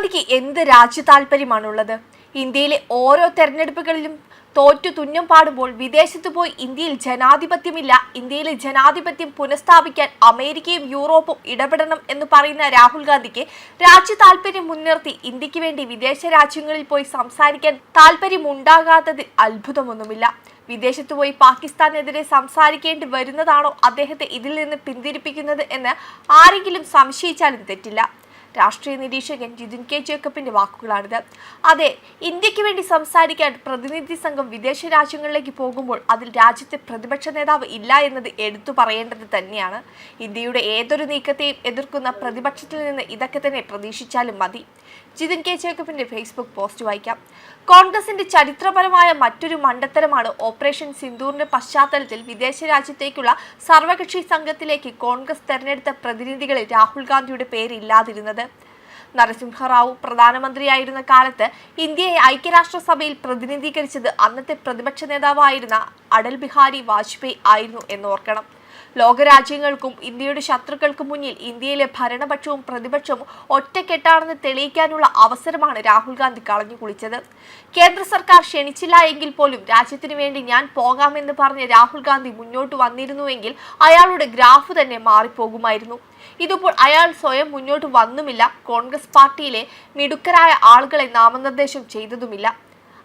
ഗാന്ധിക്ക് എന്ത് രാജ്യ താല്പര്യമാണുള്ളത്? ഇന്ത്യയിലെ ഓരോ തെരഞ്ഞെടുപ്പുകളിലും തോറ്റു തുന്നം പാടുമ്പോൾ വിദേശത്ത് പോയി ഇന്ത്യയിൽ ജനാധിപത്യമില്ല ഇന്ത്യയിലെ ജനാധിപത്യം പുനഃസ്ഥാപിക്കാൻ അമേരിക്കയും യൂറോപ്പും ഇടപെടണം എന്ന് പറയുന്ന രാഹുൽ ഗാന്ധിക്ക് രാജ്യ താല്പര്യം മുൻനിർത്തി ഇന്ത്യയ്ക്ക് വേണ്ടി വിദേശ രാജ്യങ്ങളിൽ പോയി സംസാരിക്കാൻ താല്പര്യമുണ്ടാകാത്തതിൽ അത്ഭുതമൊന്നുമില്ല. വിദേശത്ത് പോയി പാകിസ്ഥാനെതിരെ സംസാരിക്കേണ്ടി വരുന്നതാണോ അദ്ദേഹത്തെ ഇതിൽ നിന്ന് പിന്തിരിപ്പിക്കുന്നത് എന്ന് ആരെങ്കിലും സംശയിച്ചാലും തെറ്റില്ല. രാഷ്ട്രീയ നിരീക്ഷകൻ ജിതിൻ കെ ജേക്കബിന്റെ വാക്കുകളാണിത്. അതെ ഇന്ത്യയ്ക്ക് വേണ്ടി സംസാരിക്കാൻ പ്രതിനിധി സംഘം വിദേശ രാജ്യങ്ങളിലേക്ക് പോകുമ്പോൾ അതിൽ രാജ്യത്തെ പ്രതിപക്ഷ നേതാവ് ഇല്ല എന്നത് എടുത്തു പറയേണ്ടത് തന്നെയാണ്. ഇന്ത്യയുടെ ഏതൊരു നീക്കത്തെയും എതിർക്കുന്ന പ്രതിപക്ഷത്തിൽ നിന്ന് ഇതൊക്കെ തന്നെ പ്രതീക്ഷിച്ചാലും മതി. ജിതിൻ കെ ജേക്കബിന്റെ ഫേസ്ബുക്ക് പോസ്റ്റ് വായിക്കാം. കോൺഗ്രസിന്റെ ചരിത്രപരമായ മറ്റൊരു മണ്ടത്തരമാണ് ഓപ്പറേഷൻ സിന്ദൂറിന്റെ പശ്ചാത്തലത്തിൽ വിദേശ രാജ്യത്തേക്കുള്ള സർവകക്ഷി സംഘത്തിലേക്ക് കോൺഗ്രസ് തെരഞ്ഞെടുത്ത പ്രതിനിധികളിൽ രാഹുൽ ഗാന്ധിയുടെ പേരില്ലാതിരുന്നത്. നരസിംഹറാവു പ്രധാനമന്ത്രിയായിരുന്ന കാലത്ത് ഇന്ത്യയെ ഐക്യരാഷ്ട്രസഭയിൽ പ്രതിനിധീകരിച്ചത് അന്നത്തെ പ്രതിപക്ഷ നേതാവായിരുന്ന അടൽ ബിഹാരി വാജ്പേയി ആയിരുന്നു എന്നോർക്കണം ലോകരാജ്യങ്ങൾക്കും ഇന്ത്യയുടെ ശത്രുക്കൾക്കും മുന്നിൽ ഇന്ത്യയിലെ ഭരണപക്ഷവും പ്രതിപക്ഷവും ഒറ്റക്കെട്ടാണെന്ന് തെളിയിക്കാനുള്ള അവസരമാണ് രാഹുൽ ഗാന്ധി കളഞ്ഞു കുളിച്ചത്. കേന്ദ്ര സർക്കാർ ക്ഷണിച്ചില്ല എങ്കിൽ പോലും രാജ്യത്തിനു വേണ്ടി ഞാൻ പോകാമെന്ന് പറഞ്ഞ രാഹുൽ ഗാന്ധി മുന്നോട്ട് വന്നിരുന്നുവെങ്കിൽ അയാളുടെ ഗ്രാഫ് തന്നെ മാറിപ്പോകുമായിരുന്നു. ഇതിപ്പോൾ അയാൾ സ്വയം മുന്നോട്ട് വന്നുമില്ല. കോൺഗ്രസ് പാർട്ടിയിലെ മിടുക്കരായ ആളുകളെ നാമനിർദ്ദേശം ചെയ്തതുമില്ല.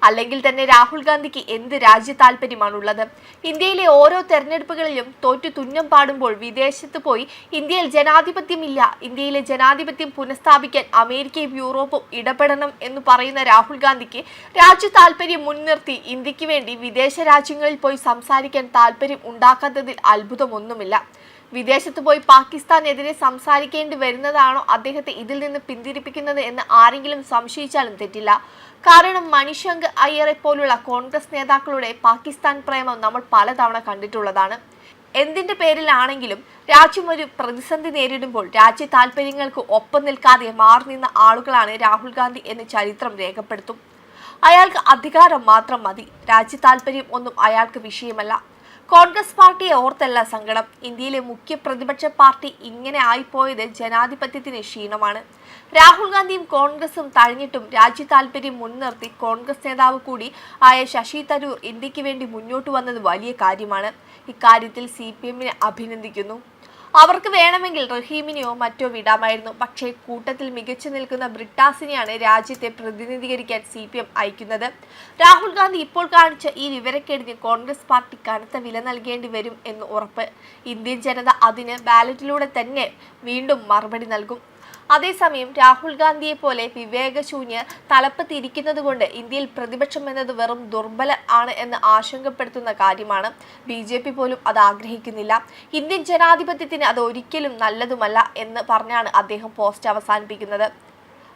അല്ലെങ്കിൽ തന്നെ രാഹുൽ ഗാന്ധിക്ക് എന്ത് രാജ്യ താല്പര്യമാണുള്ളത്? ഇന്ത്യയിലെ ഓരോ തെരഞ്ഞെടുപ്പുകളിലും തോറ്റു തുന്നം പാടുമ്പോൾ വിദേശത്ത് പോയി ഇന്ത്യയിൽ ജനാധിപത്യമില്ല ഇന്ത്യയിലെ ജനാധിപത്യം പുനഃസ്ഥാപിക്കാൻ അമേരിക്കയും യൂറോപ്പും ഇടപെടണം എന്ന് പറയുന്ന രാഹുൽ ഗാന്ധിക്ക് രാജ്യ താല്പര്യം മുൻനിർത്തി ഇന്ത്യയ്ക്ക് വേണ്ടി വിദേശ രാജ്യങ്ങളിൽ പോയി സംസാരിക്കാൻ താല്പര്യം ഉണ്ടാക്കാത്തതിൽ അത്ഭുതമൊന്നുമില്ല. വിദേശത്ത് പോയി പാകിസ്ഥാനെതിരെ സംസാരിക്കേണ്ടി വരുന്നതാണോ അദ്ദേഹത്തെ ഇതിൽ നിന്ന് പിന്തിരിപ്പിക്കുന്നത് എന്ന് ആരെങ്കിലും സംശയിച്ചാലും തെറ്റില്ല. കാരണം മണിശങ്ക് അയ്യറെ പോലുള്ള കോൺഗ്രസ് നേതാക്കളുടെ പാകിസ്ഥാൻ പ്രേമം നമ്മൾ പലതവണ കണ്ടിട്ടുള്ളതാണ്. എന്തിന്റെ പേരിലാണെങ്കിലും രാജ്യം ഒരു പ്രതിസന്ധി നേരിടുമ്പോൾ രാജ്യ താല്പര്യങ്ങൾക്ക് ഒപ്പം നിൽക്കാതെ മാറി നിന്ന ആളുകളാണ് രാഹുൽ ഗാന്ധി എന്ന് ചരിത്രം രേഖപ്പെടുത്തും. അയാൾക്ക് അധികാരം മാത്രം മതി. രാജ്യ താല്പര്യം ഒന്നും അയാൾക്ക് വിഷയമല്ല. കോൺഗ്രസ് പാർട്ടിയെ ഓർത്തല്ല സങ്കടം. ഇന്ത്യയിലെ മുഖ്യ പ്രതിപക്ഷ പാർട്ടി ഇങ്ങനെ ആയിപ്പോയത് ജനാധിപത്യത്തിന് ക്ഷീണമാണ്. രാഹുൽ ഗാന്ധിയും കോൺഗ്രസും തഴഞ്ഞിട്ടും രാജ്യ താല്പര്യം മുൻനിർത്തി കോൺഗ്രസ് നേതാവ് കൂടി ആയ ശശി തരൂർ ഇന്ത്യയ്ക്ക് വേണ്ടി മുന്നോട്ട് വന്നത് വലിയ കാര്യമാണ്. ഇക്കാര്യത്തിൽ സി പി എമ്മിനെ അഭിനന്ദിക്കുന്നു. അവർക്ക് വേണമെങ്കിൽ റഹീമിനെയോ മറ്റോ വിടാമായിരുന്നു. പക്ഷേ കൂട്ടത്തിൽ മികച്ചു നിൽക്കുന്ന ബ്രിട്ടാസിനെയാണ് രാജ്യത്തെ പ്രതിനിധീകരിക്കാൻ സി പി എം അയക്കുന്നത്. രാഹുൽ ഗാന്ധി ഇപ്പോൾ കാണിച്ച ഈ വിവരക്കേടിന് കോൺഗ്രസ് പാർട്ടി കനത്ത വില നൽകേണ്ടി വരും എന്ന് ഉറപ്പ്. ഇന്ത്യൻ ജനത അതിന് ബാലറ്റിലൂടെ തന്നെ വീണ്ടും മറുപടി നൽകും. അതേസമയം രാഹുൽ ഗാന്ധിയെ പോലെ വിവേകശൂന്യർ തലപ്പ് തിരിക്കുന്നത് കൊണ്ട് ഇന്ത്യയിൽ പ്രതിപക്ഷം എന്നത് വെറും ദുർബല ആണ് എന്ന് ആശങ്കപ്പെടുത്തുന്ന കാര്യമാണ് ബി ജെ പി പോലും അത് ആഗ്രഹിക്കുന്നില്ല. ഇന്ത്യൻ ജനാധിപത്യത്തിന് അത് ഒരിക്കലും നല്ലതുമല്ല എന്ന് പറഞ്ഞാണ് അദ്ദേഹം പോസ്റ്റ് അവസാനിപ്പിക്കുന്നത്.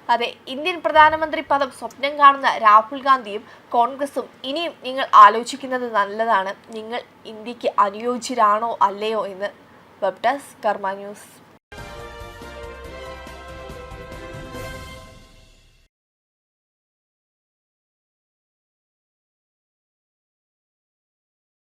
അതെ ഇന്ത്യൻ പ്രധാനമന്ത്രി പദം സ്വപ്നം കാണുന്ന രാഹുൽ ഗാന്ധിയും കോൺഗ്രസും ഇനിയും നിങ്ങൾ ആലോചിക്കുന്നത് നല്ലതാണ്. നിങ്ങൾ ഇന്ത്യയ്ക്ക് അനുയോജ്യരാണോ അല്ലയോ എന്ന്. വെബ് കർമ്മ ന്യൂസ്.